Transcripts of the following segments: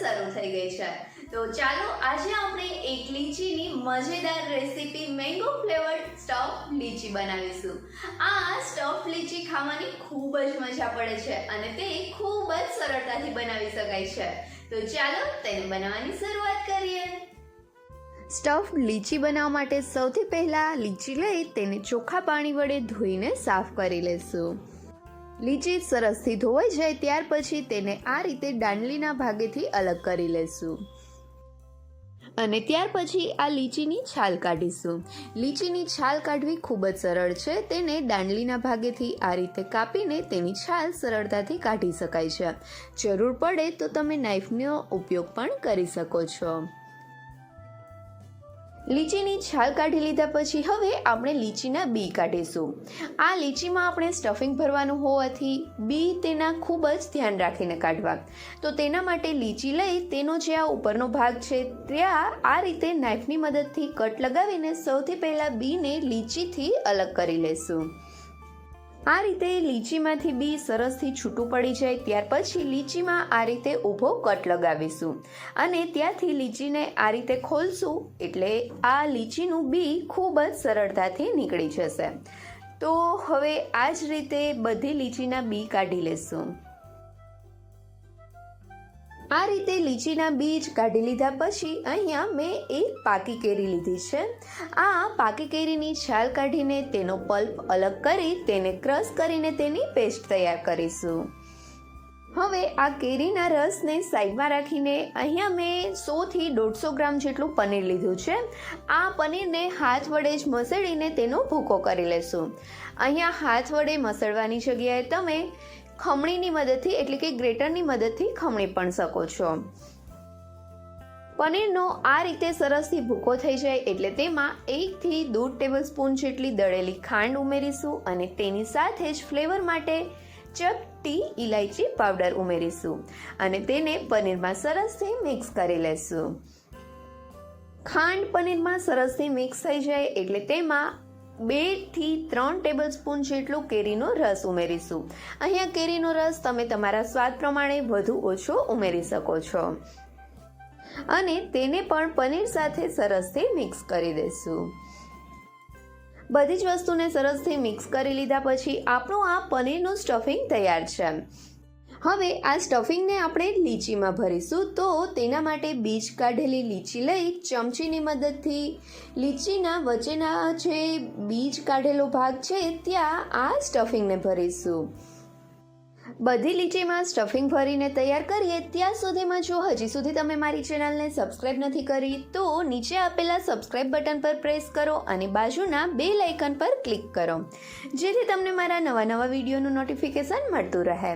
શરૂ થઈ ગઈ છે. તો ચાલો આજે આપણે એક લીચીની મજેદાર recipe mango flavoured stuff lychee બનાવીશું. આ સ્ટફ લીચી ખાવાની ખૂબ જ મજા પડે છે અને તે ખૂબ જ સરળતાથી બનાવી શકાય છે. તો ચાલો તેને બનાવવાની શરૂઆત કરીએ. સ્ટફ લીચી બનાવવા માટે સૌથી પહેલાં લીચી લઈ તેને ચોખ્ખા પાણી વડે ધોઈને સાફ કરી લેશું. લીચી સરસથી ધોવાઈ જાય ત્યાર પછી તેને આ રીતે દાંડલીના ભાગેથી અલગ કરી લેશું. અને ત્યાર પછી આ લીચીની છાલ કાઢીશું. લીચીની છાલ કાઢવી ખૂબ જ સરળ છે. તેને દાંડલીના ભાગેથી આ રીતે કાપીને તેની છાલ સરળતાથી કાઢી શકાય છે. જરૂર પડે તો તમે નાઇફનો ઉપયોગ પણ કરી શકો છો. લીચીની છાલ કાઢી લીધા પછી હવે આપણે લીચીના બી કાઢીશું. આ લીચીમાં આપણે સ્ટફિંગ ભરવાનું હોવાથી બી તેના ખૂબ જ ધ્યાન રાખીને કાઢવા. તો તેના માટે લીચી લઈ તેનો જે આ ઉપરનો ભાગ છે ત્યાં આ રીતે નાઈફની મદદથી કટ લગાવીને સૌથી પહેલાં બીને લીચીથી અલગ કરી લેશું. આ રીતે લીચીમાંથી બી સરસથી છૂટું પડી જાય, ત્યાર પછી લીચીમાં આ રીતે ઊભો કટ લગાવીશું. અને ત્યાંથી લીચીને આ રીતે ખોલશું, એટલે આ લીચીનું બી ખૂબ જ સરળતાથી નીકળી જશે. તો હવે આ જ રીતે બધી લીચીના બી કાઢી લેશું. આ રીતે લીચીના બીજ કાઢી લીધા પછી અહીંયા મેં એક પાકી કેરી લીધી છે. આ પાકી કેરીની છાલ કાઢીને તેનો પલ્પ અલગ કરી તેને ક્રશ કરીને તેની પેસ્ટ તૈયાર કરીશું. હવે આ કેરીના રસને સાઈડમાં રાખીને અહીંયા મેં સોથી દોઢસો ગ્રામ જેટલું પનીર લીધું છે. આ પનીરને હાથ વડે જ મસળીને તેનો ભૂકો કરી લેશું. અહીંયા હાથ વડે મસળવાની જગ્યાએ તમે ખમણીની મદદથી એટલે કે ગ્રેટરની મદદથી ખમણી પણ શકો છો. પનીરનો આ રીતે સરસથી ભૂકો થઈ જાય એટલે તેમાં એકથી દોઢ ટેબલ સ્પૂન જેટલી દળેલી ખાંડ ઉમેરીશું અને તેની સાથે જ ફ્લેવર માટે ચપટી ઇલાયચી પાવડર ઉમેરીશું અને તેને પનીરમાં સરસથી મિક્સ કરી લેશું. ખાંડ પનીરમાં સરસથી મિક્સ થઈ જાય એટલે તેમાં બેથી ત્રણ ટેબલ સ્પૂન જેટલું કેરીનો રસ ઉમેરીશું. અહીંયા કેરીનો રસ તમે તમારા સ્વાદ પ્રમાણે વધુ ઓછો ઉમેરી શકો છો. અને તેને પણ પનીર સાથે સરસથી મિક્સ કરી દઈશું બધી જ વસ્તુને સરસથી મિક્સ કરી લીધા પછી આપણું આ પનીરનું સ્ટફિંગ તૈયાર છે. હવે આ સ્ટફિંગને આપણે લીચીમાં ભરીશું તો તેના માટે બીજ કાઢેલી લીચી લઈ ચમચીની મદદથી લીચીના વચ્ચેના જે બીજ કાઢેલો ભાગ છે ત્યાં આ સ્ટફિંગને ભરીશું. બધી લીચીમાં સ્ટફિંગ ભરીને તૈયાર કરીએ ત્યાં સુધીમાં જો હજી સુધી તમે મારી ચેનલને સબસ્ક્રાઇબ નથી કરી તો નીચે આપેલા સબસ્ક્રાઇબ બટન પર પ્રેસ કરો અને બાજુના બે લાઇકન પર ક્લિક કરો. જેથી તમને મારા નવા નવા વિડીયોનું નોટિફિકેશન મળતું રહે.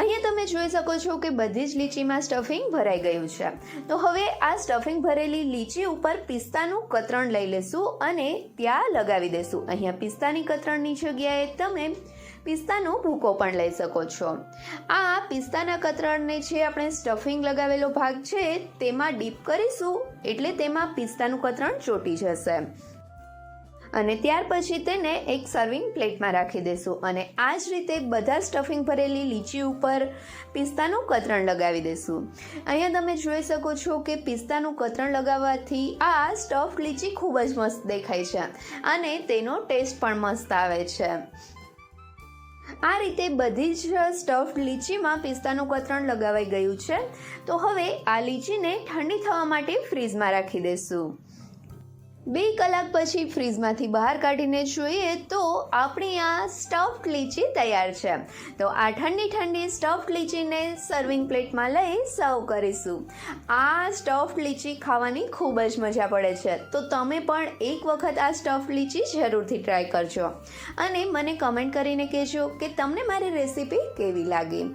અહીંયા તમે જોઈ શકો છો કે બધી જ લીચીમાં સ્ટફિંગ ભરાઈ ગયું છે. તો હવે આ સ્ટફિંગ ભરેલી લીચી ઉપર પિસ્તાનું કતરણ લઈ લેશું અને ત્યાં લગાવી દેશું. અહીંયા પિસ્તાની કતરણની જગ્યાએ તમે પિસ્તાનો ભૂકો પણ લઈ શકો છો. આ પિસ્તાના કતરણને જે આપણે સ્ટફિંગ લગાવેલો ભાગ છે, તેમાં ડીપ કરીશું એટલે તેમાં પિસ્તાનું કતરણ ચોટી જશે. અને ત્યાર પછી તેને એક સર્વિંગ પ્લેટમાં રાખી દેશું અને આ જ રીતે બધા સ્ટફિંગ ભરેલી લીચી ઉપર પિસ્તાનું કતરણ લગાવી દેશું. અહીંયા તમે જોઈ શકો છો કે પિસ્તાનું કતરણ લગાવવાથી આ સ્ટફ લીચી ખૂબ જ મસ્ત દેખાય છે અને તેનો ટેસ્ટ પણ મસ્ત આવે છે. આ રીતે બધી જ સ્ટફ લીચીમાં પિસ્તાનું કતરણ લગાવાઈ ગયું છે. તો હવે આ લીચીને ઠંડી થવા માટે ફ્રીઝમાં રાખી દેશું. બે કલાક પછી ફ્રીજમાંથી બહાર કાઢીને જોઈએ તો આપણી આ સ્ટફ્ડ લીચી તૈયાર છે. તો આ ઠંડી ઠંડી સ્ટફ્ડ લીચીને સર્વિંગ પ્લેટમાં લઈ સર્વ કરીશું. આ સ્ટફ્ડ લીચી ખાવાની ખૂબ જ મજા પડે છે. તો તમે પણ એક વખત આ સ્ટફ્ડ લીચી જરૂરથી ટ્રાય કરજો. અને મને કમેન્ટ કરીને કહેજો કે તમને મારી રેસીપી કેવી લાગી?